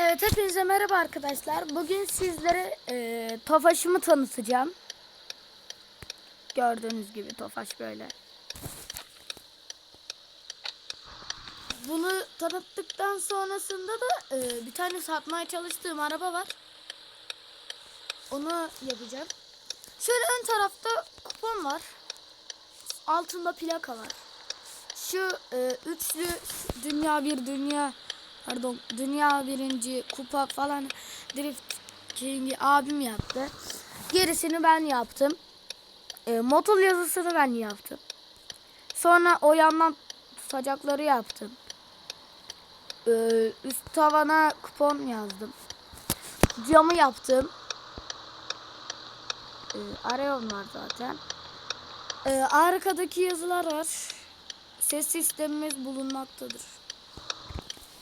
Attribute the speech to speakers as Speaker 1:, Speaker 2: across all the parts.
Speaker 1: Evet hepinize merhaba arkadaşlar. Bugün sizlere e, Tofaş'ımı tanıtacağım. Gördüğünüz gibi Tofaş böyle. Bunu tanıttıktan sonrasında da e, bir tane satmaya çalıştığım araba var. Onu yapacağım. Şöyle ön tarafta kupon var. Altında plaka var. Şu e, üçlü dünya bir dünya pardon dünya birinci kupa falan drift king'i abim yaptı. Gerisini ben yaptım. E, motor yazısını ben yaptım. Sonra o yandan tutacakları yaptım. E, üst tavana kupon yazdım. Camı yaptım. E, Arayon var zaten. E, arkadaki yazılar var. Ses sistemimiz bulunmaktadır.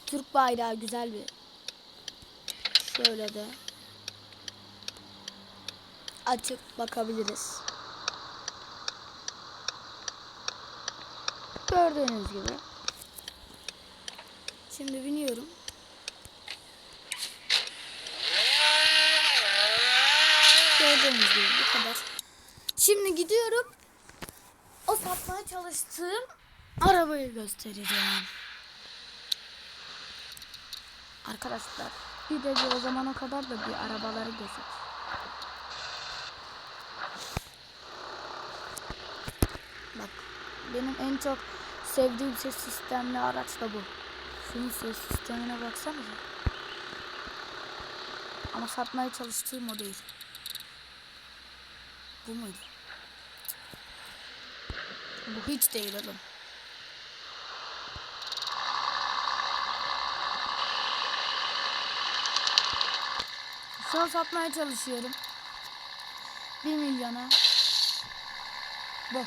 Speaker 1: Türk bayrağı güzel bir. Şöyle de. Açıp bakabiliriz. Gördüğünüz gibi. Şimdi biniyorum. Gördüğünüz gibi bu kadar. Şimdi gidiyorum. O satmaya çalıştığım arabayı göstereceğim. Arkadaşlar bir de bir o zamana kadar da bir arabaları gezek. Bak benim en çok sevdiğim ses sistemli araç da bu. Şunun ses sistemine baksanıza. Ama satmaya çalıştığım o değil. Bu muydu? Bu hiç değil oğlum. Şu satmaya çalışıyorum. 1 milyona. Bu.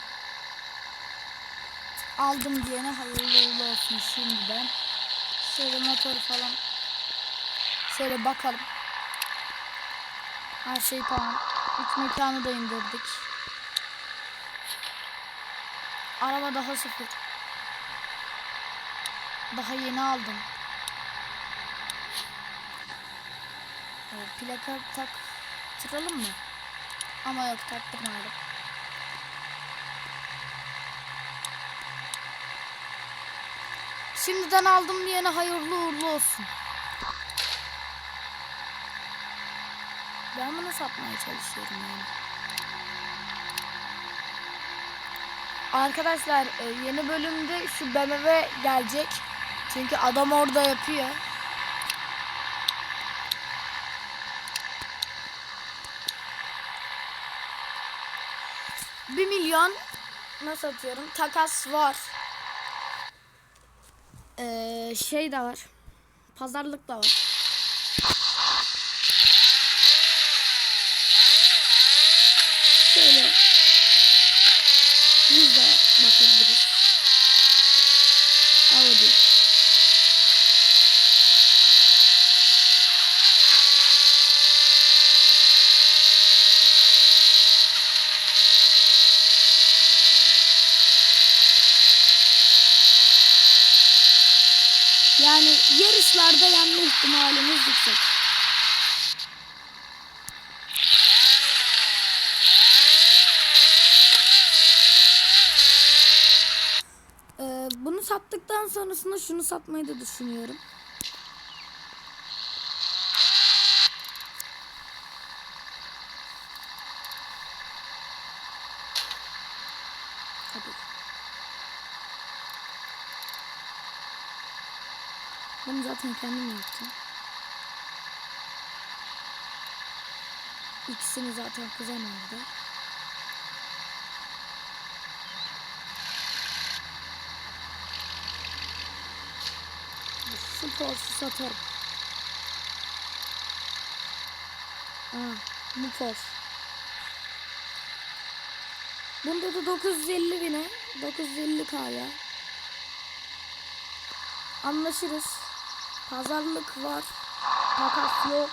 Speaker 1: Aldım diyene hayırlı uğurlu olsun şimdiden. Şöyle motoru falan. Şöyle bakalım. Her şey tamam. İç mekanı da indirdik. Araba daha sıfır. Daha yeni aldım. Evet, plaka taktıralım mı? Ama yok taktırmayalım. Şimdiden aldım diyene hayırlı uğurlu olsun. Ben bunu satmaya çalışıyorum yani. Arkadaşlar e, yeni bölümde şu BMW gelecek. Çünkü adam orada yapıyor. Bir milyon nasıl atıyorum? Takas var. Ee, şey de var. Pazarlık da var. Şöyle. Biz de bakabiliriz. Audi. Yani yarışlarda yenme ihtimalimiz yüksek. Ee, bunu sattıktan sonrasında şunu satmayı da düşünüyorum. Hadi. Bunu zaten kendim yaptım. İkisini zaten kuzen aldı. Şu Porsche'u satarım. Aa, bu Porsche. Bunda da 950 bine, 950 kaya. Anlaşırız. Pazarlık var. Takas yok.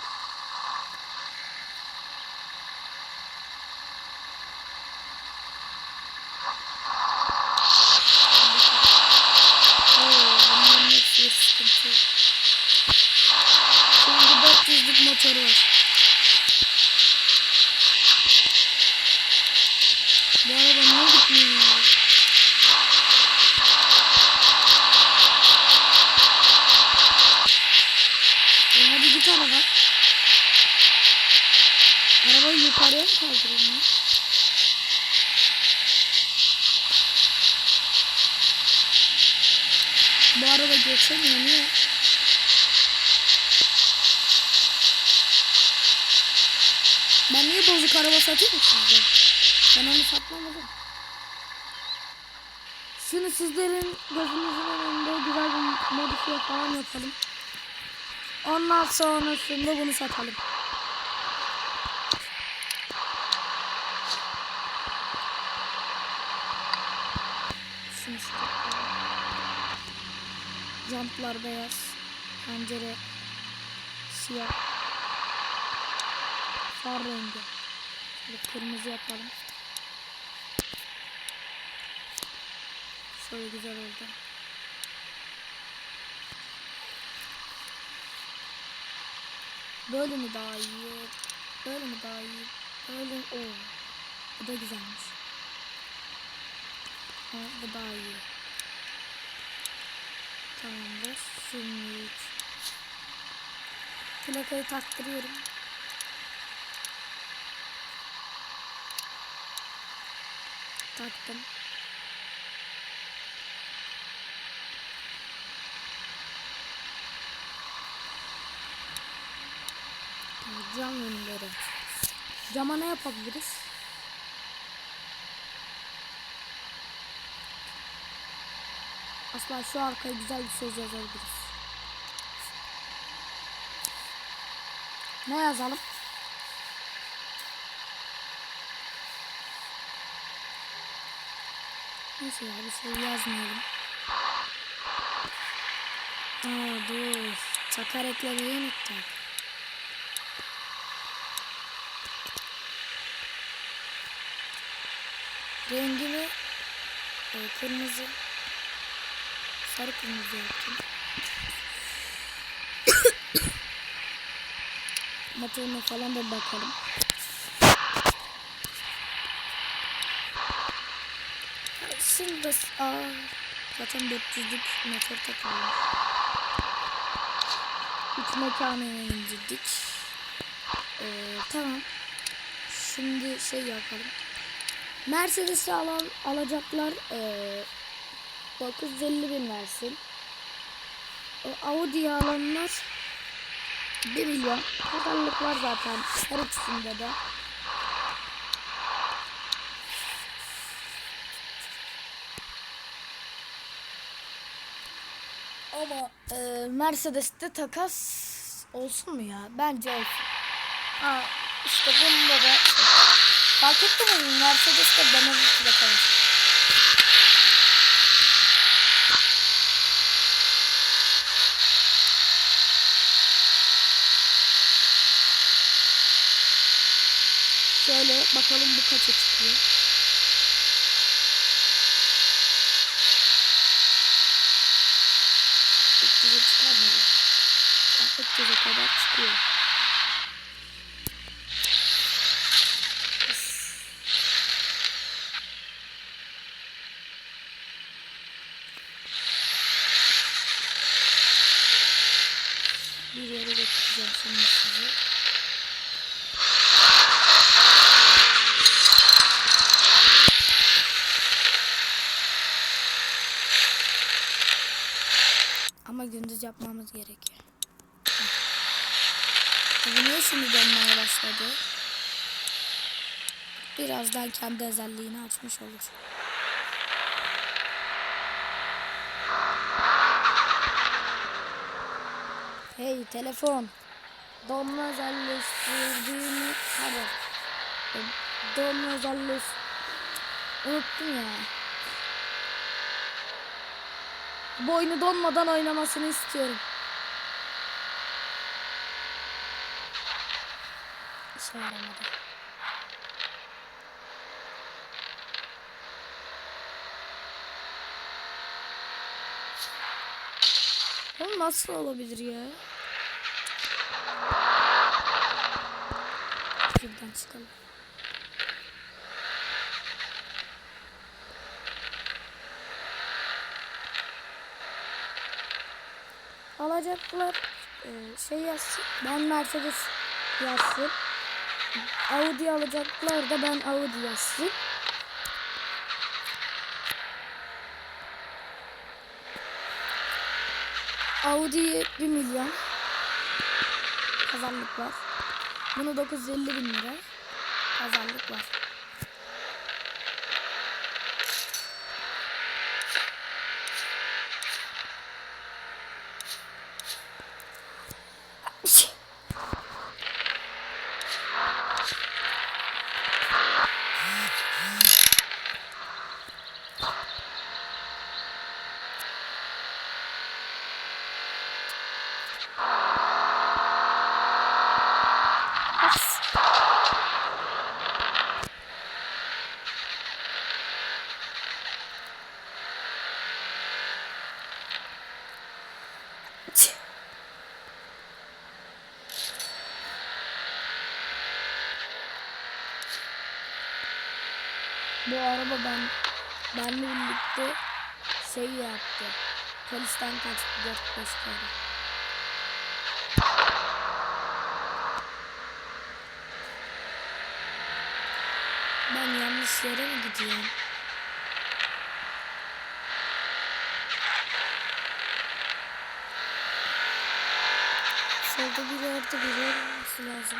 Speaker 1: Oo, bunların hepsi bir sıkıntı. Şu motoru var. Bu araba niye gitmiyor ya? E hadi git araba. Arabayı ya? Bu araba geçemiyor niye? Ben niye bozuk araba satayım ki size? Ben onu satmamadım. Şunu sizlerin gözünüzün önünde güzel bir modifiye falan yapalım. Ondan sonrasında bunu satalım. Şunu satalım. Jantlar beyaz. Pencere siyah. Far rengi. Şöyle kırmızı yapalım. Şöyle güzel oldu. Böyle mi daha iyi? Böyle mi daha iyi? Böyle o. Bu da güzelmiş. Ha, bu daha iyi. Tamamdır. Şimdi plakayı taktırıyorum. Taktım. Cam önleri. Cama ne yapabiliriz? Asla şu arkaya güzel bir söz yazabiliriz. Ne yazalım? Neyse ya bir şey yazmayalım. Aa dur. Çakar eklemeyi unuttum. Rengini e, kırmızı sarı kırmızı yaptım. Motoruna falan da bakalım. Şimdi aa, zaten 400'lük motor takılıyor. Üç mekanı indirdik. Ee, tamam. Şimdi şey yapalım. Mercedes'i alan alacaklar ee, 950 bin versin. E, Audi'yi alanlar 1 milyon. Pazarlık var zaten her ikisinde de. Ama e, Mercedes'te takas olsun mu ya? Bence olsun. Ha, işte bunda da fark ettiniz mi? Mercedes'te Benelux plaka var. Şöyle bakalım bu kaça çıkıyor. Üç yüze çıkar mı bu? Ha, Üç yüze kadar çıkıyor. Bir yere götüreceğim şimdi sizi. Gündüz yapmamız gerekiyor. Bu niye şimdi dönmeye başladı? Birazdan kendi özelliğini açmış olur. Hey telefon. Donma özelleştirdiğini pardon. Donma özelleş... Unuttum ya. Bu oyunu donmadan oynamasını istiyorum. İşe yaramadı. Oğlum nasıl olabilir ya? çıkalım. Alacaklar e, şey yazsın. Ben Mercedes yazsın. Audi alacaklar da ben Audi yazsın. Audi 1 milyon. Pazarlık var. Bunu 950 bin lira. Pazarlık var. Bu araba ben benle birlikte şey yaptı. Polisten kaçtı 4-5 kere. Ben yanlış yere mi gidiyorum? Solda bir yerde bir yer olması lazım.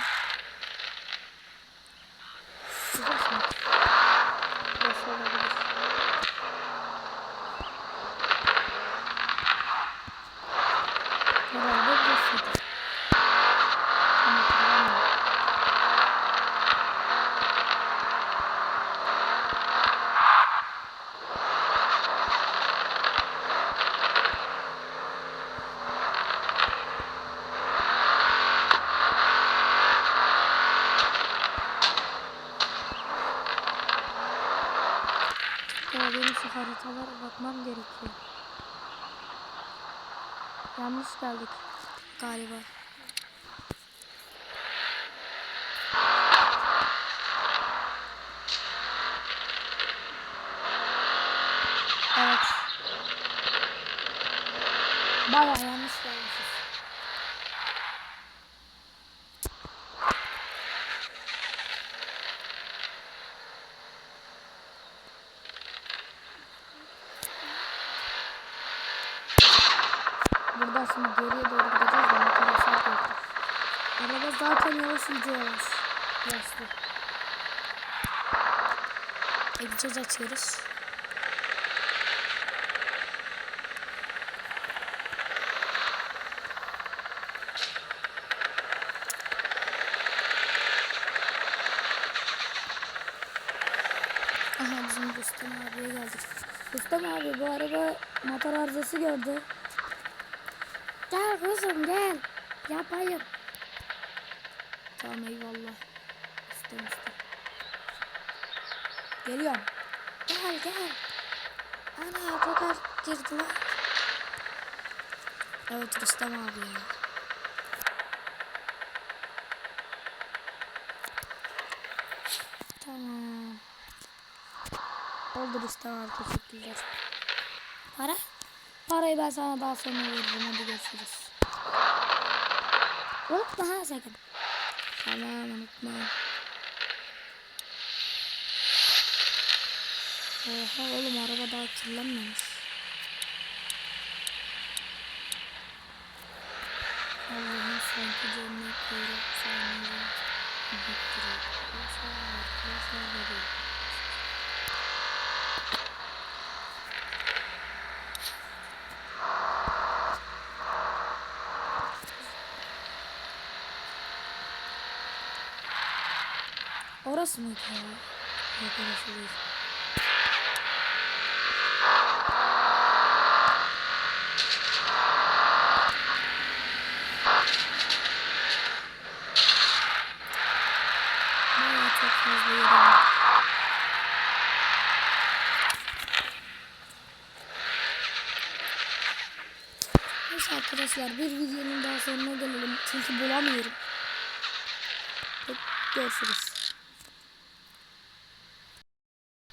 Speaker 1: Şurası mı? Boş olabilir. Herhalde boşudur. Ama tamam. Ya benim şu haritalara bakmam gerekiyor. Yanlış geldik galiba. Evet. Bayağı yanlış gelmişiz. Buradan şimdi geriye doğru gideceğiz de arkadaşlar korktu. Zaten yavaş iyice yavaş. Yaşlı. Egzoz açıyoruz. Aha bizim Rüstem abiye geldik. Rüstem abi bu araba motor arızası gördü. Gel kızım gel. Yapayım. Tamam eyvallah. İstem istem. Geliyorum. Gel gel. Ana kadar girdiler. Evet Rüstem abi ya. Tamam. Oldu Rüstem abi teşekkürler. Para? Parayı ben sana daha sonra veririm. Hadi görüşürüz. Unutma ha sakın. Tamam unutma. Oha oğlum araba daha kirlenmemiş. Allah'ım sanki cennet kuyruğu sanırım. Bittiriyor. Yaşar, yaşar bebeğim. Orası mıydı ya? Yok orası değil. Neyse arkadaşlar bir videonun daha sonuna gelelim. Çünkü bulamıyorum. Görüşürüz.